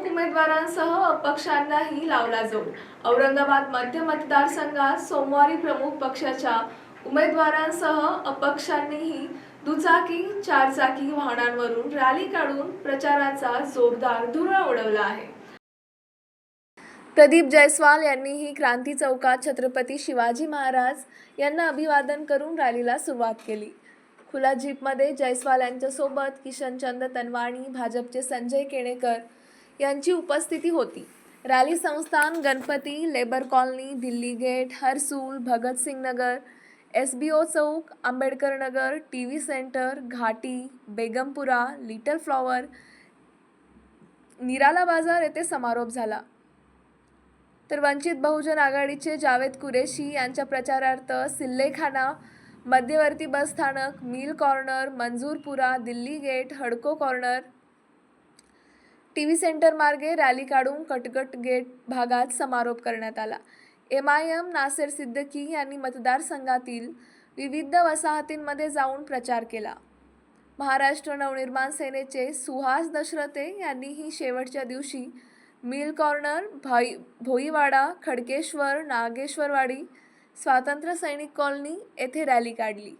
प्रमुख उमेदवारांसह अपक्षांनाही लावला जोड. औरंगाबाद मध्य मतदारसंघात सोमवारी प्रमुख पक्षाच्या उमेदवारांसह अपक्षांनीही दुचाकी चारचाकी वाहनांवरून रॅली काढून प्रचाराचा जोरदार धुरा उडवला आहे. प्रदीप जयस्वाल यांनीही क्रांती चौकात छत्रपती शिवाजी महाराज यांना अभिवादन करून रॅलीला सुरुवात केली. खुला जीपमध्ये जयस्वाल यांच्यासोबत किशनचंद तनवाणी भाजपचे संजय केणेकर यांची उपस्थिती होती. Rally Sansthan Ganpati labour colony Delhi gate Harsul Bhagatsingh Nagar S B O चौक Ambedkar Nagar T V centre Ghati Begampura little flower Nirala Bazar येथे समारोप झाला. तर वंचित बहुजन आघाडीचे जावेद कुरेशी यांच्या प्रचारार्थ सिल्लेखाना मध्यवर्ती बस स्थानक mill corner Manjurpura Delhi gate हडको कॉर्नर टी व्ही सेंटरमार्गे रॅली काढून कटकट गेट भागात समारोप करण्यात आला. M I M Naser Siddiqui यांनी मतदारसंघातील विविध वसाहतींमध्ये जाऊन प्रचार केला. महाराष्ट्र नवनिर्माण सेनेचे सुहास दशरथे यांनीही शेवटच्या दिवशी मिल कॉर्नर भाई भोईवाडा खडकेश्वर नागेश्वरवाडी स्वातंत्र्य सैनिक कॉलनी येथे रॅली काढली.